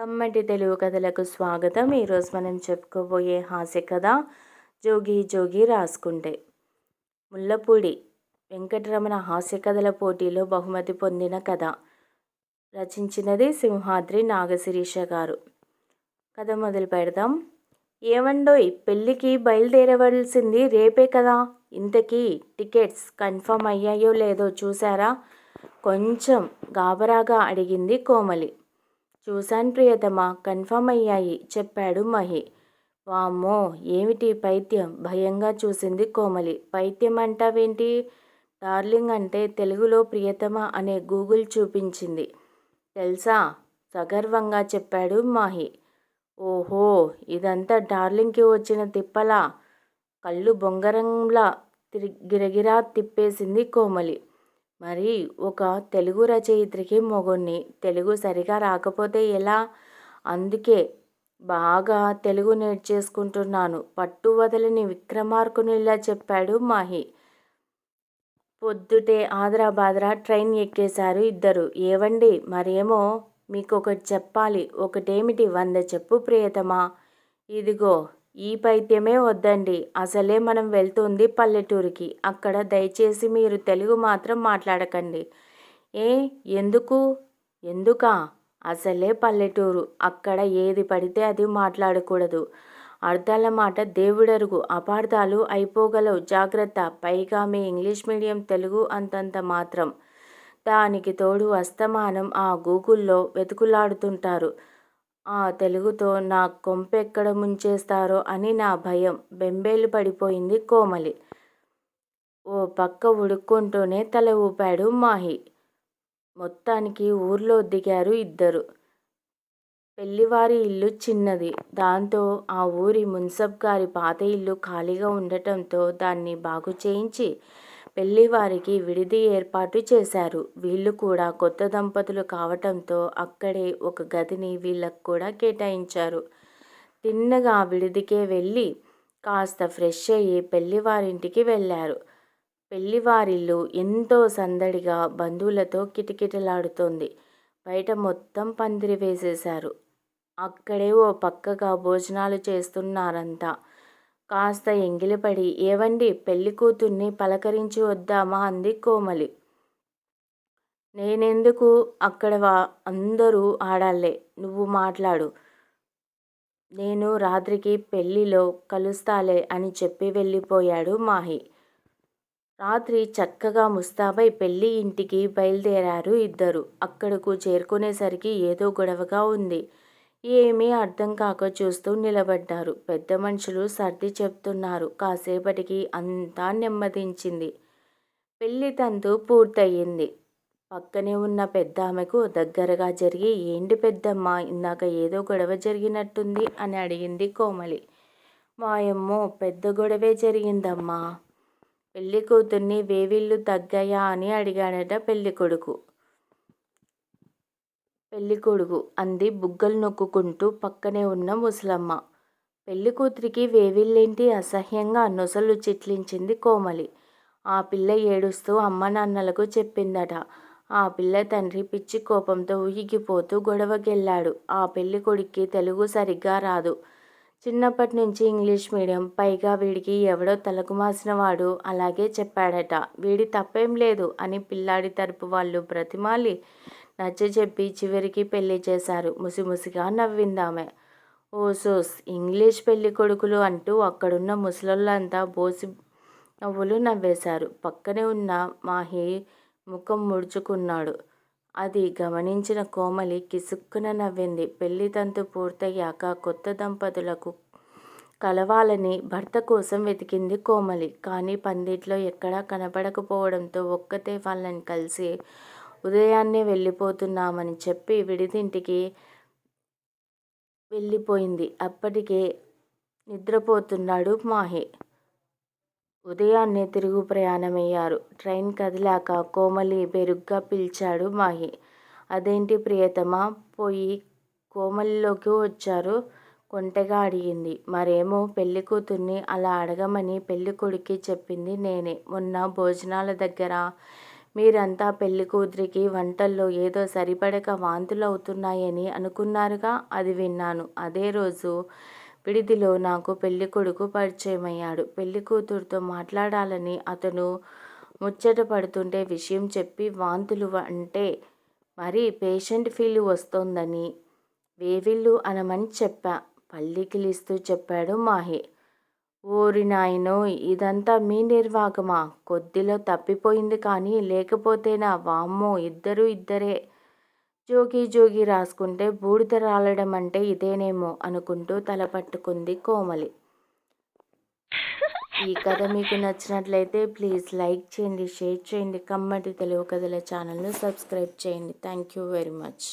కమ్మటి తెలుగు కథలకు స్వాగతం. ఈరోజు మనం చెప్పుకోబోయే హాస్య కథ జోగి జోగి రాసుకుంటే. ముల్లపూడి వెంకటరమణ హాస్య కథల పోటీలో బహుమతి పొందిన కథ. రచించినది సింహాద్రి నాగశిరీష గారు. కథ మొదలు పెడదాం. ఏమండోయ్ పెళ్ళికి బయలుదేరవలసింది రేపే కదా? ఇంతకీ టికెట్స్ కన్ఫర్మ్ అయ్యాయో లేదో చూసారా కొంచెం గాబరాగా అడిగింది కోమలి. చూశాను ప్రియతమా కన్ఫర్మ్ అయ్యాయి చెప్పాడు మహి. వామ్మో ఏమిటి పైత్యం? భయంగా చూసింది కోమలి. పైత్యం అంటావేంటి? డార్లింగ్ అంటే తెలుగులో ప్రియతమ అనే గూగుల్ చూపించింది. తెలుసా? సగర్వంగా చెప్పాడు మాహి. ఓహో ఇదంతా డార్లింగ్కి వచ్చిన తిప్పలా? కళ్ళు బొంగరంలా తిరి గిరగిరా తిప్పేసింది కోమలి. మరి ఒక తెలుగు రచయిత్రికి మొగుణ్ణి. తెలుగు సరిగా రాకపోతే ఎలా? అందుకే బాగా తెలుగు నేర్చేసుకుంటున్నాను. పట్టు వదలని విక్రమార్కునిలా చెప్పాడు మాహి. పొద్దుటే ఆదరా బాదరా ట్రైన్ ఎక్కేశారు ఇద్దరు. ఏవండి? మరేమో మీకు ఒకటి చెప్పాలి. ఒకటేమిటి? వంద చెప్పు ప్రియతమా. ఇదిగో ఈ పైత్యమే వద్దండి. అసలే మనం వెళ్తుంది పల్లెటూరికి. అక్కడ దయచేసి మీరు తెలుగు మాత్రం మాట్లాడకండి. ఏ? ఎందుకు? ఎందుకా? అసలే పల్లెటూరు. అక్కడ ఏది పడితే అది మాట్లాడకూడదు. అర్థాల మాట దేవుడరుగు. అపార్థాలు అయిపోగలవు. జాగ్రత్త. పైగా మీ ఇంగ్లీష్ మీడియం తెలుగు అంతంత మాత్రం. దానికి తోడు అస్తమానం ఆ గూగుల్లో వెతుకులాడుతుంటారు. ఆ తెలుగుతో నా కొంపెక్కడ ముంచేస్తారో అని నా భయం. బెంబేలు పడిపోయింది కోమలి. ఓ పక్క ఉడుక్కుంటూనే తల ఊపాడు మాహి. మొత్తానికి ఊర్లో దిగారు ఇద్దరు. పెళ్ళివారి ఇల్లు చిన్నది. దాంతో ఆ ఊరి మున్సబ్ గారి పాత ఇల్లు ఖాళీగా ఉండటంతో దాన్ని బాగు చేయించి పెళ్ళివారికి విడిది ఏర్పాటు చేశారు. వీళ్ళు కూడా కొత్త దంపతులు కావటంతో అక్కడే ఒక గదిని వీళ్ళకు కూడా కేటాయించారు. తిన్నగా విడిదికే వెళ్ళి కాస్త ఫ్రెష్ అయ్యి పెళ్ళివారింటికి వెళ్ళారు. పెళ్ళివారిల్లు ఎంతో సందడిగా బంధువులతో కిటకిటలాడుతోంది. బయట మొత్తం పందిరి వేసేశారు. అక్కడే ఓ పక్కగా భోజనాలు చేస్తున్నారంతా. కాస్త ఎంగిలిపడి ఏవండి పెళ్ళి కూతుర్ని పలకరించి వద్దామా? అంది కోమలి. నేనెందుకు? అక్కడ వా అందరూ ఆడాలే నువ్వు మాట్లాడు. నేను రాత్రికి పెళ్ళిలో కలుస్తాలే అని చెప్పి వెళ్ళిపోయాడు మాహి. రాత్రి చక్కగా ముస్తాబై పెళ్ళి ఇంటికి బయలుదేరారు ఇద్దరు. అక్కడకు చేరుకునేసరికి ఏదో గొడవగా ఉంది. ఏమీ అర్థం కాక చూస్తూ నిలబడ్డారు. పెద్ద మనుషులు సర్ది చెప్తున్నారు. కాసేపటికి అంతా నెమ్మదించింది. పెళ్ళి తంతు పూర్తయింది. పక్కనే ఉన్న పెద్ద ఆమెకు దగ్గరగా జరిగి ఏంటి పెద్దమ్మ ఇందాక ఏదో గొడవ జరిగినట్టుంది అని అడిగింది కోమలి. మాయమ్మో పెద్ద గొడవే జరిగిందమ్మా. పెళ్ళి కూతుర్ని వేవిళ్ళు తగ్గాయా అని అడిగాడట పెళ్ళి కొడుకు. పెళ్ళికొడుకు అంది బుగ్గలు నొక్కుకుంటూ పక్కనే ఉన్న ముసలమ్మ. పెళ్ళికూతురికి వేవిల్లేంటి అసహ్యంగా నొసలు చిట్లించింది కోమలి. ఆ పిల్ల ఏడుస్తూ అమ్మ నాన్నలకు చెప్పిందట. ఆ పిల్ల తండ్రి పిచ్చి కోపంతో ఉగిగిపోతూ గొడవకెళ్ళాడు. ఆ పెళ్ళికొడుక్కి తెలుగు సరిగ్గా రాదు. చిన్నప్పట్నుంచి ఇంగ్లీష్ మీడియం. పైగా వీడికి ఎవడో తలకు మాసినవాడు అలాగే చెప్పాడట. వీడి తప్పేం లేదు అని పిల్లాడి తరపు వాళ్ళు బ్రతిమాలి నచ్చజెప్పి చివరికి పెళ్ళి చేశారు ముసిముసిగా నవ్విందామె ఓసోస్ ఇంగ్లీష్ పెళ్ళి కొడుకులు అంటూ అక్కడున్న ముసలోళ్ళంతా బోసి నవ్వులు నవ్వేశారు పక్కనే ఉన్న మాహి ముఖం ముడుచుకున్నాడు అది గమనించిన కోమలి కిసుక్కున నవ్వింది. పెళ్ళి తంతు పూర్తయ్యాక కొత్త దంపతులకు కలవాలని భర్త కోసం వెతికింది కోమలి. కానీ పందిట్లో ఎక్కడా కనపడకపోవడంతో ఒక్కతే వాళ్ళని కలిసి ఉదయాన్నే వెళ్ళిపోతున్నామని చెప్పి విడిదింటికి వెళ్ళిపోయింది. అప్పటికే నిద్రపోతున్నాడు మాహి. ఉదయాన్నే తిరుగు ప్రయాణమయ్యారు. ట్రైన్ కదిలాక కోమలి బెరుగ్గా పిలిచాడు మాహి. అదేంటి ప్రియతమా? పోయి కోమలిలోకి వచ్చారు? కొంటెగా అడిగింది. మరేమో పెళ్ళి కూతుర్ని అలా అడగమని పెళ్ళి కొడుక్కి చెప్పింది నేనే. మొన్న భోజనాల దగ్గర మీరంతా పెళ్ళి కూతురికి వంటల్లో ఏదో సరిపడక వాంతులు అవుతున్నాయని అనుకున్నారుగా? అది విన్నాను. అదే రోజు విడిదిలో నాకు పెళ్ళి కొడుకు పరిచయమయ్యాడు. పెళ్ళి కూతురుతో మాట్లాడాలని అతను ముచ్చట పడుతుంటే విషయం చెప్పి వాంతులు అంటే మరి పేషెంట్ ఫీల్ వస్తోందని వేవిళ్ళు అనమని చెప్పా. పల్లికిలిస్తూ చెప్పాడు మాహి. ఓరి నాయనో ఇదంతా మీ నిర్వాగమా కొద్దిలో తప్పిపోయింది కానీ లేకపోతేనా? వామ్మో ఇద్దరు ఇద్దరే. జోగి జోగి రాసుకుంటే బూడిద రాలడం అంటే ఇదేనేమో అనుకుంటూ తల పట్టుకుంది కోమలి. ఈ కథ మీకు నచ్చినట్లయితే ప్లీజ్ లైక్ చేయండి షేర్ చేయండి కమ్మటి తెలుగు కథల ఛానల్ను సబ్స్క్రైబ్ చేయండి. Thank you very much.